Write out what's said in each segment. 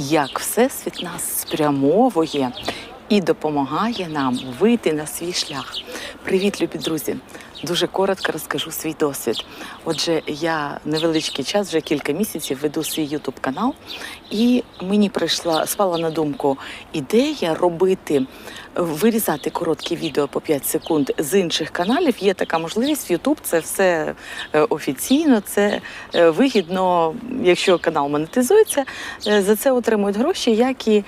як Всесвіт нас спрямовує і допомагає нам вийти на свій шлях. Привіт, любі друзі! Дуже коротко розкажу свій досвід. Отже, я невеличкий час, вже кілька місяців веду свій Ютуб канал, і мені прийшла спала на думку ідея робити, вирізати короткі відео по 5 секунд з інших каналів. Є така можливість. Ютуб це все е, офіційно, це е, вигідно, якщо канал монетизується, е, за це отримують гроші, як і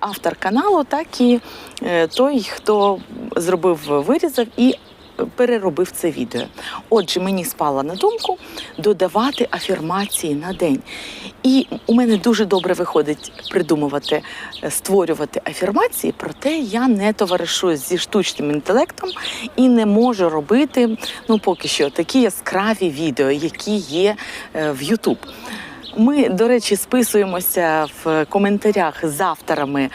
автор каналу, так і той, хто зробив вирізав і переробив це відео. Отже, мені спала на думку додавати афірмації на день. І у мене дуже добре виходить придумувати, е, створювати афірмації, проте я не товаришую зі штучним інтелектом і не можу робити ну поки що такі яскраві відео, які є е, в YouTube. Ми, до речі, списуємося в коментарях з авторами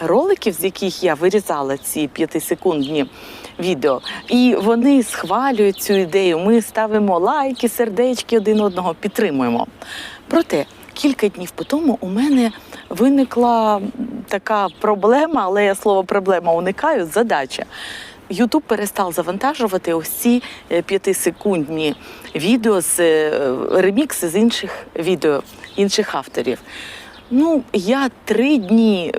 роликів, з яких я вирізала ці п'ятисекундні відео. І вони схвалюють цю ідею. Ми ставимо лайки, сердечки один одного, підтримуємо. Проте кілька днів по тому у мене виникла така проблема, але я слово проблема уникаю. Задача. Ютуб перестав завантажувати ці е, п'ятисекундні відео з е, ремікси з інших відео, інших авторів. Ну, я три дні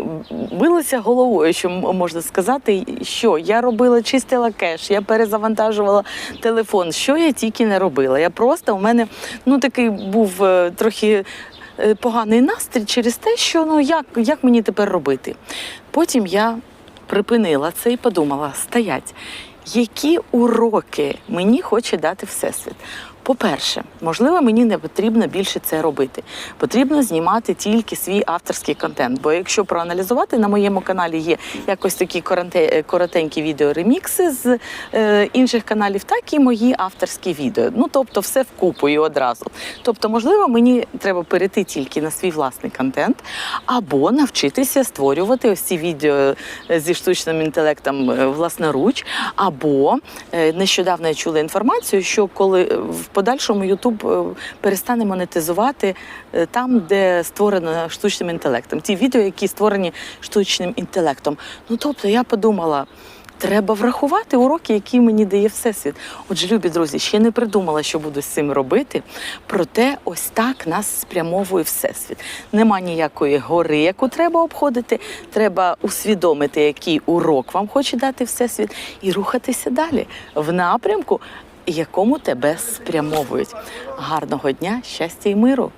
билася головою, що можна сказати, що я робила, чистила кеш, я перезавантажувала телефон. Що я тільки не робила. Я просто у мене ну такий був е, трохи е, поганий настрій через те, що ну як, як мені тепер робити. Потім я припинила це і подумала: стоять, які уроки мені хоче дати Всесвіт. По-перше, можливо, мені не потрібно більше це робити. Потрібно знімати тільки свій авторський контент. Бо якщо проаналізувати, на моєму каналі є якось такі коротенькі відеоремікси з е, інших каналів, так і мої авторські відео. Ну тобто, все вкупу одразу. Тобто, можливо, мені треба перейти тільки на свій власний контент, або навчитися створювати ось ці відео е, зі штучним інтелектом е, власноруч, або е, нещодавно я чула інформацію, що коли е, в подальшому Ютуб е, перестане монетизувати е, там, де створено штучним інтелектом, ті відео, які створені штучним інтелектом. Ну тобто я подумала. Треба врахувати уроки, які мені дає Всесвіт. Отже, любі друзі, ще не придумала, що буду з цим робити. Проте ось так нас спрямовує Всесвіт. Нема ніякої гори, яку треба обходити. Треба усвідомити, який урок вам хоче дати Всесвіт, і рухатися далі в напрямку, якому тебе спрямовують. Гарного дня, щастя і миру!